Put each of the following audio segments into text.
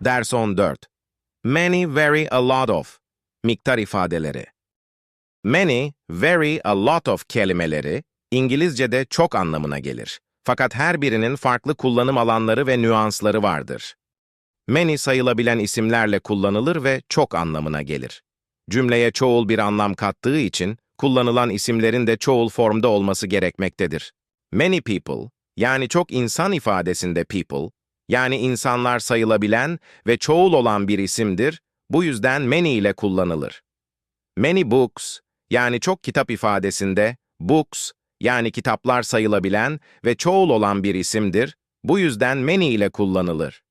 Ders 14. Many, very, a lot of. Miktar ifadeleri. Many, very, a lot of kelimeleri İngilizce'de çok anlamına gelir. Fakat her birinin farklı kullanım alanları ve nüansları vardır. Many sayılabilen isimlerle kullanılır ve çok anlamına gelir. Cümleye çoğul bir anlam kattığı için kullanılan isimlerin de çoğul formda olması gerekmektedir. Many people, yani çok insan ifadesinde people, yani insanlar sayılabilen ve çoğul olan bir isimdir, bu yüzden many ile kullanılır. Many books, yani çok kitap ifadesinde books, yani kitaplar sayılabilen ve çoğul olan bir isimdir, bu yüzden many ile kullanılır.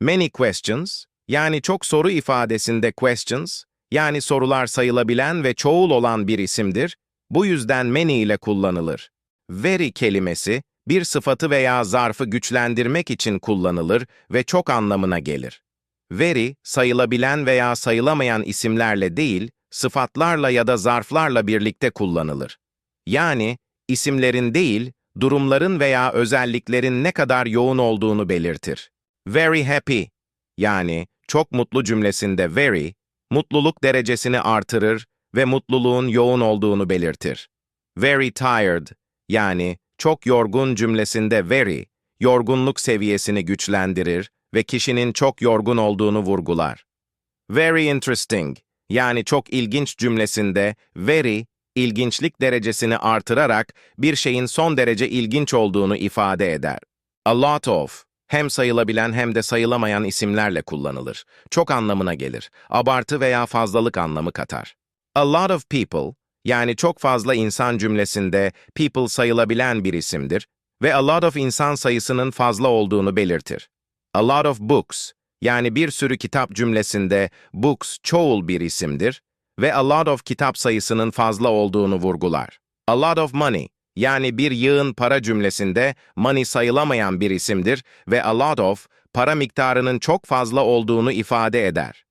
Many questions, yani çok soru ifadesinde questions, yani sorular sayılabilen ve çoğul olan bir isimdir, bu yüzden many ile kullanılır. Very kelimesi, bir sıfatı veya zarfı güçlendirmek için kullanılır ve çok anlamına gelir. Very, sayılabilen veya sayılamayan isimlerle değil, sıfatlarla ya da zarflarla birlikte kullanılır. Yani, isimlerin değil, durumların veya özelliklerin ne kadar yoğun olduğunu belirtir. Very happy, yani çok mutlu cümlesinde very, mutluluk derecesini artırır ve mutluluğun yoğun olduğunu belirtir. Very tired, yani çok yorgun cümlesinde very, yorgunluk seviyesini güçlendirir ve kişinin çok yorgun olduğunu vurgular. Very interesting, yani çok ilginç cümlesinde very, ilginçlik derecesini artırarak bir şeyin son derece ilginç olduğunu ifade eder. A lot of, hem sayılabilen hem de sayılamayan isimlerle kullanılır. Çok anlamına gelir. Abartı veya fazlalık anlamı katar. A lot of people, yani çok fazla insan cümlesinde people sayılabilen bir isimdir ve a lot of insan sayısının fazla olduğunu belirtir. A lot of books, yani bir sürü kitap cümlesinde books çoğul bir isimdir ve a lot of kitap sayısının fazla olduğunu vurgular. A lot of money, yani bir yığın para cümlesinde money sayılamayan bir isimdir ve a lot of, para miktarının çok fazla olduğunu ifade eder.